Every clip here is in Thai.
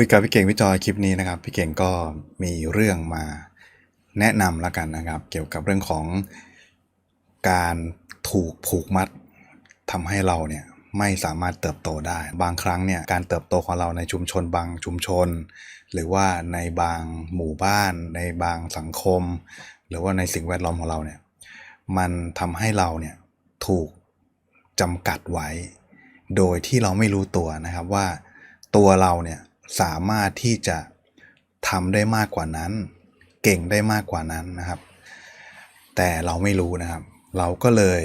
คุยกับพี่เก่งพี่จอยคลิปนี้นะครับ พี่เก่งก็มีเรื่องมาแนะนำแล้วกันนะครับ เกี่ยวกับเรื่องของการถูกผูกมัดทำให้เราเนี่ยไม่สามารถเติบโตได้ บางครั้งเนี่ยการเติบโตของเราในชุมชนบางชุมชน หรือว่าในบางหมู่บ้าน ในบางสังคม หรือว่าในสิ่งแวดล้อมของเราเนี่ยมันทำให้เราเนี่ยถูกจำกัดไว้ โดยที่เราไม่รู้ตัวนะครับว่าตัวเราเนี่ย สามารถที่จะทำได้มากกว่านั้น เก่งได้มากกว่านั้นนะครับ แต่เราไม่รู้นะครับ เราก็เลย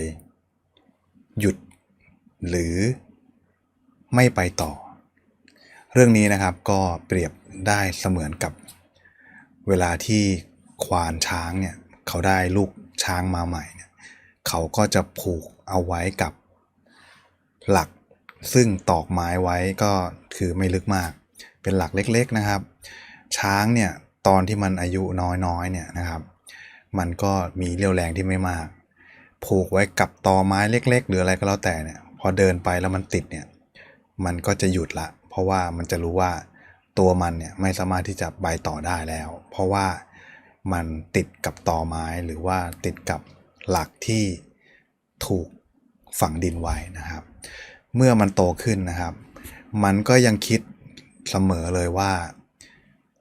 หยุดหรือไม่ไปต่อ เรื่องนี้นะครับก็เปรียบได้เสมือนกับเวลาที่ควานช้างเนี่ยเขาได้ลูกช้างมาใหม่เนี่ยเขาก็จะผูกเอาไว้กับหลักซึ่งตอกไม้ไว้ก็คือไม่ลึกมาก เป็นหลักเล็กๆนะครับ ช้างเนี่ยตอนที่มันอายุน้อยๆเนี่ยนะครับ มันก็มีเรี่ยวแรงที่ไม่มาก ผูกไว้กับตอไม้เล็ก ๆ หรืออะไรก็แล้วแต่เนี่ยพอเดินไปแล้วมันติดเนี่ยมันก็จะหยุดละ เพราะว่ามันจะรู้ว่าตัวมันเนี่ยไม่สามารถที่จะไปต่อได้แล้ว เพราะว่ามันติดกับตอไม้หรือว่าติดกับหลักที่ถูกฝังดินไว้นะครับ เมื่อมันโตขึ้นนะครับ มันก็ยังคิด เสมอเลยว่า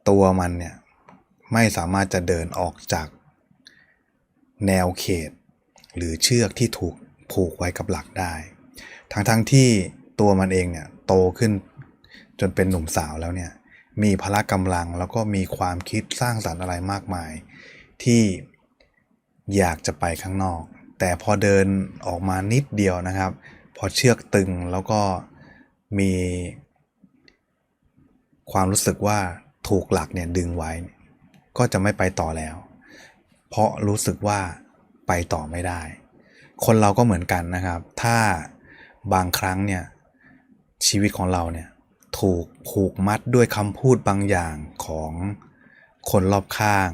ตัวมันเนี่ยไม่สามารถจะเดินออกจาก แนวเขต หรือเชือกที่ถูกผูกไว้กับหลักได้ ทั้งๆทที่ตัวมันเองเนี่ยโตขึ้นจนเป็นหนุ่มสาวแล้วเนี่ย มีพละกำลังแล้วก็มีความคิดสร้างสรรค์อะไรมากมาย ที่อยากจะไปข้างนอก แต่พอเดินออกมานิดเดียวนะครับ พอเชือกตึงแล้วก็มี ความรู้สึกว่าถูกหลักเนี่ยดึงไว้ ก็จะไม่ไปต่อแล้ว เพราะรู้สึกว่าไปต่อไม่ได้ คนเราก็เหมือนกันนะครับ ถ้าบางครั้งเนี่ยชีวิตของเราเนี่ยถูกผูกมัดด้วยคำพูดบางอย่างของคนรอบข้าง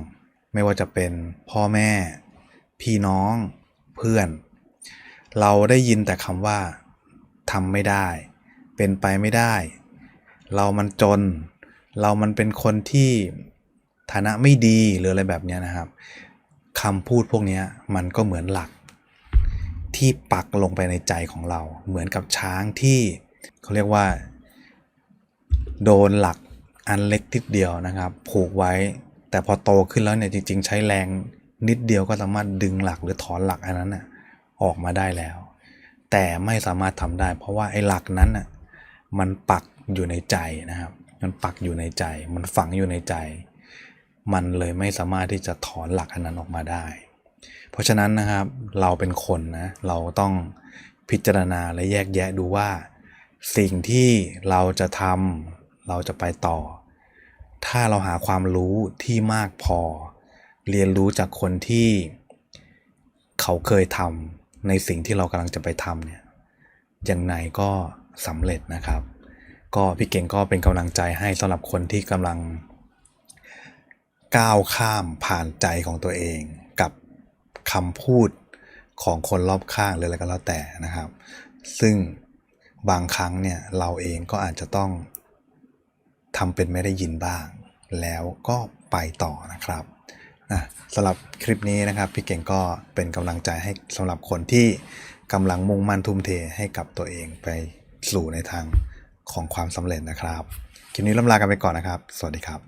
ไม่ว่าจะเป็นพ่อแม่ พี่น้องเพื่อน เราได้ยินแต่คำว่าทำไม่ได้ เป็นไปไม่ได้ เรามันจน เรามันเป็นคนที่ฐานะไม่ดีหรืออะไรแบบนี้นะครับคำพูดพวกนี้มันก็เหมือนหลัก ที่ปักลงไปในใจของเรา เหมือนกับช้างที่เขาเรียกว่า โดนหลักอันเล็กนิดเดียวนะครับ ผูกไว้ แต่พอโตขึ้นแล้วเนี่ยจริง ๆ ใช้แรงนิดเดียวก็สามารถดึงหลักหรือถอนหลักอันนั้นนะออกมาได้แล้ว แต่ไม่สามารถทำได้ เพราะว่าไอ้หลักนั้นน่ะมันปัก อยู่ในใจนะครับ มันปักอยู่ในใจ มันฝังอยู่ในใจ มันเลยไม่สามารถที่จะถอนหลักอันนั้นออกมาได้ เพราะฉะนั้นนะครับเราเป็นคนนะเราต้องพิจารณาและแยกแยะดูว่า สิ่งที่เราจะทำเราจะไปต่อ ถ้าเราหาความรู้ที่มากพอ เรียนรู้จากคนที่เขาเคยทำในสิ่งที่เรากำลังจะไปทำเนี่ยยังไงก็สำเร็จนะครับ ก็พี่เก่งก็เป็นกำลังใจให้สำหรับคนที่กำลัง ก้าวข้ามผ่านใจของตัวเองกับคำพูดของคนรอบข้างหรืออะไรก็แล้วแต่นะครับ ซึ่งบางครั้งเนี่ยเราเองก็อาจจะต้องทำเป็นไม่ได้ยินบ้าง แล้วก็ไปต่อนะครับนะสำหรับคลิปนี้นะครับพี่เก่งก็เป็นกำลังใจให้สำหรับคนที่กำลังมุ่งมั่นทุ่มเทให้กับตัวเองไปสู่ในทาง ของความสำเร็จนะครับ คลิปนี้ล่ำลากันไปก่อนนะครับ สวัสดีครับ